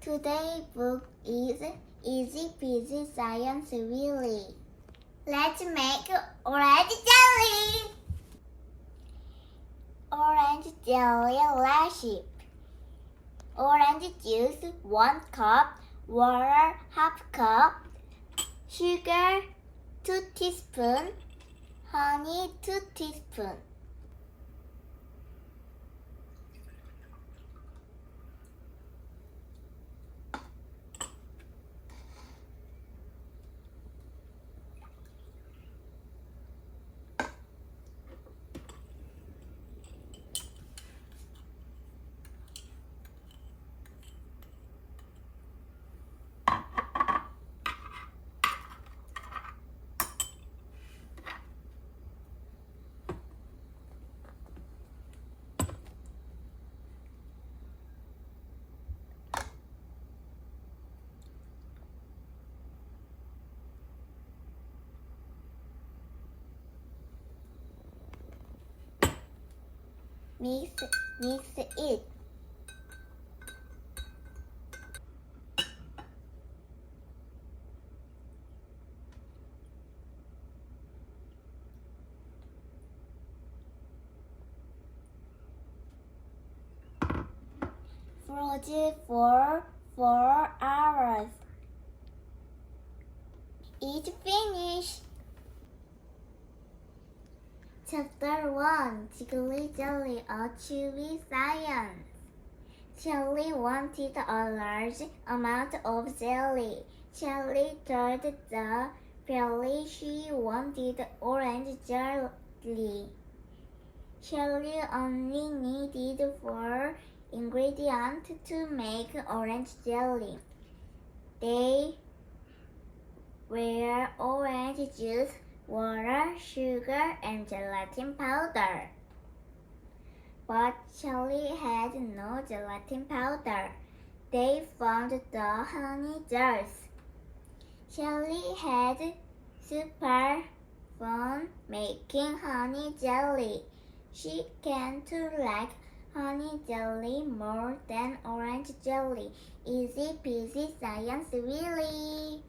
Today's book is Easy Peasy Science Really. Let's make orange jelly. Orange jelly recipe. Orange juice 1 cup, water half cup, sugar 2 teaspoon, honey 2 teaspoon. Mix, mix it. Frozen for four hours. Eat finished. Chapter 1 Jiggly Jelly or Chewy Science Shelly wanted a large amount of jelly. Shelly told the fairy she wanted orange jelly. Shelly only needed four ingredients to make orange jelly. They were orange juice, water, sugar, and gelatin powder. But Charlie had no gelatin powder. They found the honey jars. Charlie had super fun making honey jelly. She came to like honey jelly more than orange jelly. Easy peasy science really.